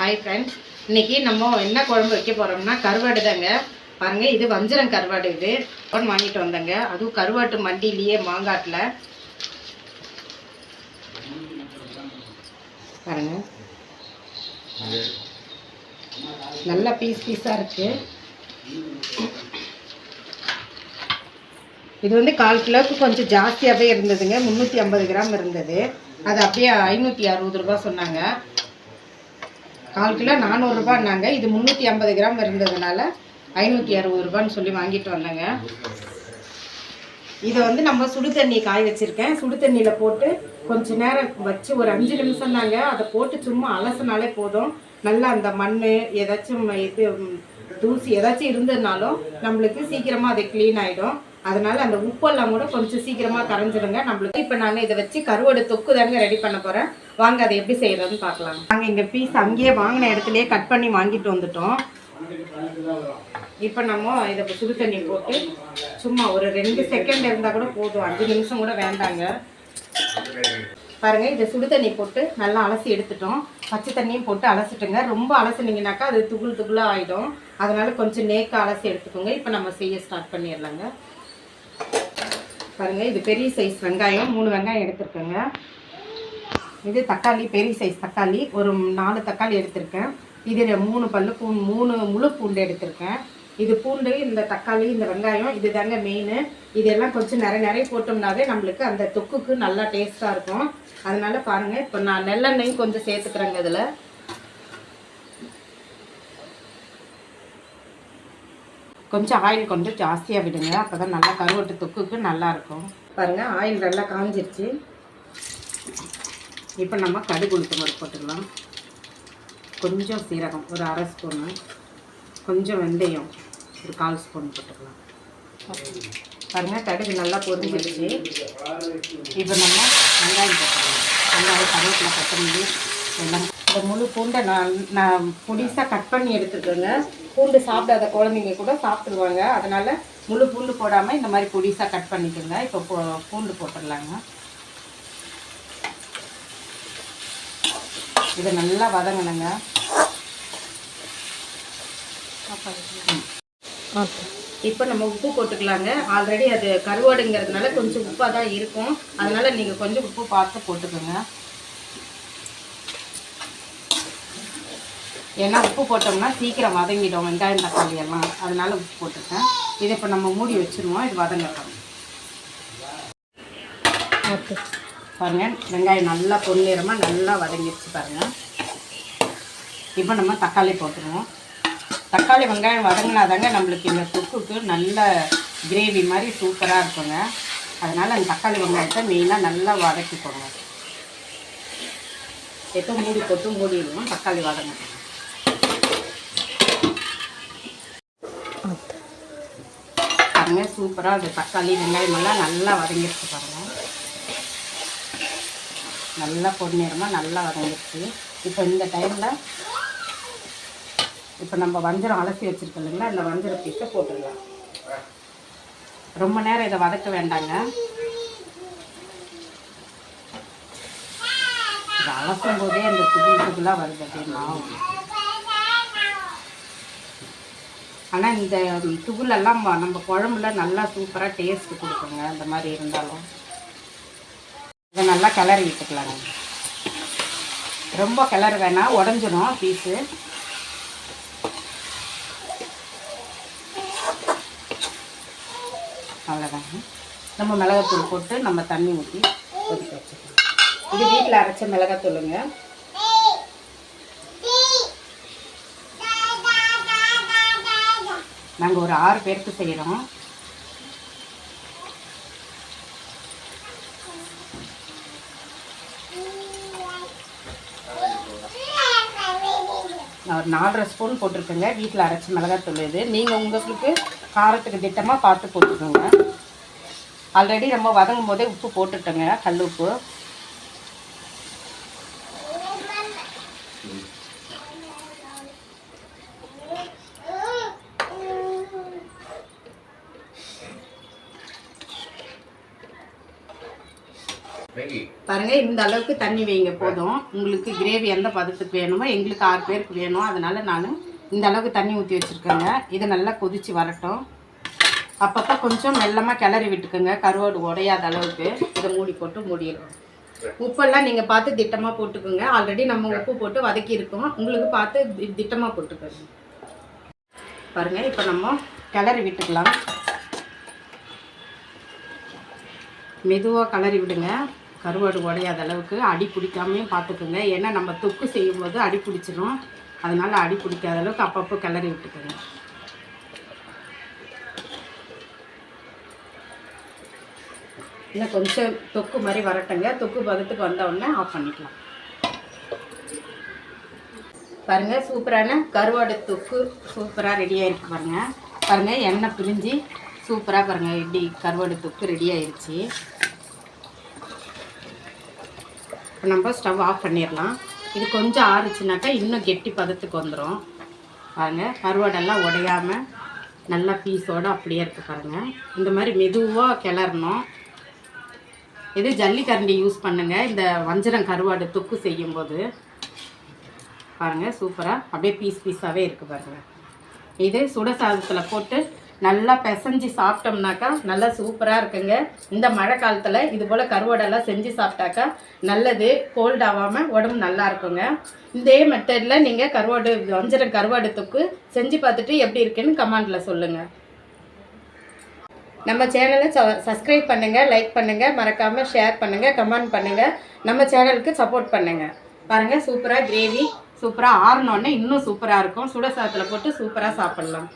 Hi friends இன்னைக்கு நம்ம என்ன குழம்பு வைக்க போறோம்னா கருவாடு தாங்க. பாருங்க இது வஞ்சரம் கருவாடு இது. ஒன்று வாங்கிட்டு வந்தேங்க. அதுவும் கருவாட்டு மண்டியிலேயே மாங்காட்டில். பாருங்க. நல்ல பீஸ் பீஸாக இருக்கு. இது வந்து கால் கிலோவுக்கு கொஞ்சம் ஜாஸ்தியாகவே இருந்ததுங்க. முந்நூற்றி ஐம்பது கிராம் இருந்தது. அது அப்படியே ஐநூற்றி அறுபது ரூபாய் சொன்னாங்க. கால் கிலோ நானூறுரூபான்னாங்க. இது முந்நூற்றி ஐம்பது கிராம் இருந்ததுனால ஐநூற்றி அறுபது ரூபான்னு சொல்லி வாங்கிட்டு வந்தேங்க. இதை வந்து நம்ம சுடு தண்ணி காய வச்சுருக்கேன். சுடு தண்ணியில் போட்டு கொஞ்ச நேரம் வச்சு ஒரு அஞ்சு நிமிஷம் தாங்க அதை போட்டு சும்மா அலசினாலே போதும். நல்லா அந்த மண் ஏதாச்சும் இது தூசி ஏதாச்சும் இருந்ததுனாலும் நம்மளுக்கு சீக்கிரமாக அது க்ளீன் ஆகிடும் அதனால அந்த உப்பெல்லாம் கூட கொஞ்சம் சீக்கிரமாக கரைஞ்சிடுங்க. நம்மளுக்கு இப்போ நான் இதை வச்சு கருவாடு தொக்கு தாங்க ரெடி பண்ண போகிறேன் வாங்க அதை எப்படி செய்கிறதுன்னு பார்க்கலாம். நாங்கள் இங்கே பீஸ் அங்கேயே வாங்கின இடத்துலயே கட் பண்ணி வாங்கிட்டு வந்துட்டோம். இப்போ நம்ம இதை சுடு தண்ணி போட்டு சும்மா ஒரு ரெண்டு செகண்ட் இருந்தால் கூட போதும். அஞ்சு நிமிஷம் கூட வேண்டாங்க. பாருங்க இதை சுடு தண்ணி போட்டு நல்லா அலசி எடுத்துட்டோம். பச்சை தண்ணியும் போட்டு அலசிட்டுங்க. ரொம்ப அலசுனீங்கனாக்கா அது துகுள் துகுளாக ஆகிடும் அதனால கொஞ்சம் நேக்க அலசி எடுத்துக்கோங்க. இப்போ நம்ம செய்ய ஸ்டார்ட் பண்ணிடலாங்க. பாருங்க இது பெரிய சைஸ் வெங்காயம். மூணு வெங்காயம் எடுத்துருக்கேங்க. இது தக்காளி பெரிய சைஸ் தக்காளி. ஒரு நாலு தக்காளி எடுத்திருக்கேன். இது மூணு பல்லு பூ மூணு முழு பூண்டு எடுத்திருக்கேன். இது பூண்டு இந்த தக்காளி இந்த வெங்காயம் இது தாங்க மெயின் இதெல்லாம் கொஞ்சம் நிறைய நிறைய போட்டோம்னாவே நம்மளுக்கு அந்த தொக்குக்கு நல்லா டேஸ்ட்டாக இருக்கும். அதனால பாருங்கள் இப்போ நான் நெல்லெண்ணெயும் கொஞ்சம் சேர்த்துக்கிறேங்க இதில். கொஞ்சம் ஆயில் கொஞ்சம் ஜாஸ்தியாக விடுங்க. அப்போ தான் நல்லா கருவட்டு தொக்குக்கு நல்லாயிருக்கும். பாருங்கள் ஆயில் நல்லா காஞ்சிருச்சு. இப்போ நம்ம கடுகு உளுத்தம் பருப்பு போட்டுக்கலாம். கொஞ்சம் சீரகம் ஒரு அரை ஸ்பூனு. கொஞ்சம் வெந்தயம் ஒரு கால் ஸ்பூன் போட்டுக்கலாம். பாருங்கள் கடுகு நல்லா பொறிஞ்சிருச்சு இப்போ நம்ம வெங்காயம் போட்டுக்கலாம். வெங்காயம் கருவேப்பிலை கொத்தமல்லி எல்லாம் இந்த முழு பூண்டை நான் நான் பொடிசாக கட் பண்ணி எடுத்துக்கோங்க. பூண்டு சாப்பிடாத குழந்தைங்க கூட சாப்பிட்ருவாங்க அதனால் முழு பூண்டு போடாமல் இந்த மாதிரி பொடிசாக கட் பண்ணிக்கோங்க. இப்போ பூ பூண்டு போட்டுடலாங்க. இதை நல்லா வதங்கணுங்க. இப்போ நம்ம உப்பு போட்டுக்கலாங்க. ஆல்ரெடி அது கருவாடுங்கிறதுனால கொஞ்சம் உப்பாக தான் இருக்கும். அதனால் நீங்கள் கொஞ்சம் உப்பு பார்த்து போட்டுக்கோங்க. ஏன்னா உப்பு போட்டோம்னா சீக்கிரம் வதங்கிடும் வெங்காயம் தக்காளி எல்லாம். அதனால உப்பு போட்டுருக்கேன் இதை இப்போ நம்ம மூடி வச்சுருவோம். இது வதங்கட்டும். பாருங்க வெங்காயம் நல்லா பொன்னிறமாக நல்லா வதங்கிடுச்சு பாருங்க. இப்போ நம்ம தக்காளி போட்டுருவோம். தக்காளி வெங்காயம் வதங்கினாதாங்க நம்மளுக்கு இந்த தொக்குக்கு நல்ல கிரேவி மாதிரி சூப்பராக இருக்குங்க. அதனால் அந்த தக்காளி வெங்காயத்தை மெயினாக நல்லா வதக்கிக்கோங்க. எப்போ மூடி போட்டு மூடிடுவோம். தக்காளி வதங்கணும் பாருங்க சூப்பராக அது தக்காளி வெங்காயம் எல்லாம் நல்லா வதங்கிடுச்சு பாருங்கள் நல்லா பொன்னிறமாக நல்லா வதங்கிடுச்சு. இப்போ இந்த டைமில் இப்போ நம்ம வஞ்சரம் அலசி வச்சுருக்கோம் இல்லைங்களா? இந்த வஞ்சர பீஸை போட்டுடலாம். ரொம்ப நேரம் இதை வதக்க வேண்டாங்க. இதை அலசும் போதே அந்த துகுள் துகுளாக வருது அப்படின்னா ஆனால் இந்த தூளெல்லாம் நம்ம குழம்புல நல்லா சூப்பராக டேஸ்ட் கொடுக்குங்க இந்த மாதிரி இருந்தாலும். இதை நல்லா கிளறி விட்டுக்கலாங்க. ரொம்ப கிளறு வேணாம் உடஞ்சிடும் பீஸு அவ்வளோதாங்க நம்ம மிளகாத்தூள் போட்டு நம்ம தண்ணி ஊற்றி கொதிக்க வச்சுக்கலாம். இது வீட்டில் அரைச்ச மிளகாத்தூளுங்க. நாங்கள் ஒரு ஆறு பேருக்கு செய்கிறோம் நான் ஒரு நாலரை ஸ்பூன் போட்டிருக்கேங்க. வீட்டில் அரைச்ச மிளகாத்தூள் இது. நீங்கள் உங்களுக்கு காரத்துக்கு திட்டமாக பார்த்து போட்டுக்கோங்க. ஆல்ரெடி நம்ம வதங்கும் போதே உப்பு போட்டுட்டோங்க கல் உப்பு. பாருங்க இந்த அளவுக்கு தண்ணி வைங்க போதும். உங்களுக்கு கிரேவி எந்த பதத்துக்கு வேணுமோ எங்களுக்கு ஆறு பேருக்கு வேணும். அதனால நான் இந்த அளவுக்கு தண்ணி ஊற்றி வச்சுருக்கேங்க. இது நல்லா கொதிச்சு வரட்டும். அப்பப்போ கொஞ்சம் மெல்லமாக கிளறி விட்டுக்குங்க. கருவாடு உடையாத அளவுக்கு. இதை மூடி போட்டு மூடிடும் உப்பெல்லாம் நீங்கள் பார்த்து திட்டமாக போட்டுக்கோங்க. ஆல்ரெடி நம்ம உப்பு போட்டு வதக்கி இருக்கோம். உங்களுக்கு பார்த்து திட்டமாக போட்டுக்கோங்க. பாருங்கள் இப்போ நம்ம கிளறி விட்டுக்கலாம். மெதுவாக கிளறி விடுங்க. கருவாடு உடையாத அளவுக்கு அடி பிடிக்காமையும் பார்த்துக்குங்க. ஏன்னா நம்ம தொக்கு செய்யும்போது அடி பிடிச்சிரும். அதனால் அடி பிடிக்காத அளவுக்கு அப்பப்போ கிளறி விட்டுக்குங்க. இன்னும் கொஞ்சம் தொக்கு மாதிரி வரட்டுங்க. தொக்கு பதத்துக்கு வந்தவுடனே ஆஃப் பண்ணிக்கலாம். பாருங்க சூப்பரான கருவாடு தொக்கு சூப்பராக ரெடியாகிருக்கு பாருங்கள் பாருங்க. எண்ணெய் பிரிஞ்சு சூப்பராக பாருங்கள் இப்படி கருவாடு தொக்கு ரெடி ஆயிடுச்சு. இப்போ நம்ம ஸ்டவ் ஆஃப் பண்ணிடலாம். இது கொஞ்சம் ஆறுச்சுனாக்கா இன்னும் கெட்டி பதத்துக்கு வந்துடும் பாருங்க கருவாடெல்லாம் உடையாமல் நல்லா பீஸோட அப்படியே இருக்கு பாருங்கள் இந்த மாதிரி மெதுவாக கிளறணும். இது ஜல்லிக்கரண்டி யூஸ் பண்ணுங்கள் இந்த வஞ்சரம் கருவாடு தொக்கு செய்யும்போது. பாருங்கள் சூப்பராக அப்படியே பீஸ் பீஸாகவே இருக்குது பாருங்கள் இது சுட சாதத்தில் போட்டு நல்லா பிசைஞ்சு சாப்பிட்டோம்னாக்கா நல்லா சூப்பராக இருக்குங்க. இந்த மழை காலத்தில் இது போல் கருவாடெல்லாம் செஞ்சு சாப்பிட்டாக்கா நல்லது கோல்ட் ஆகாமல் உடம்பு நல்லா இருக்குங்க. இதே மெத்தடில் நீங்கள் கருவாடு வஞ்சரம் கருவாடு தொக்கு செஞ்சு பார்த்துட்டு எப்படி இருக்குன்னு கமெண்டில் சொல்லுங்கள் நம்ம சேனலை சப்ஸ்கிரைப் பண்ணுங்கள் லைக் பண்ணுங்கள் மறக்காமல் ஷேர் பண்ணுங்கள் கமெண்ட் பண்ணுங்கள் நம்ம சேனலுக்கு சப்போர்ட் பண்ணுங்கள் பாருங்கள் சூப்பராக கிரேவி சூப்பராக ஆறினோடனே இன்னும் சூப்பராக இருக்கும். சுட சாதத்தில் போட்டு சூப்பராக சாப்பிட்லாம்.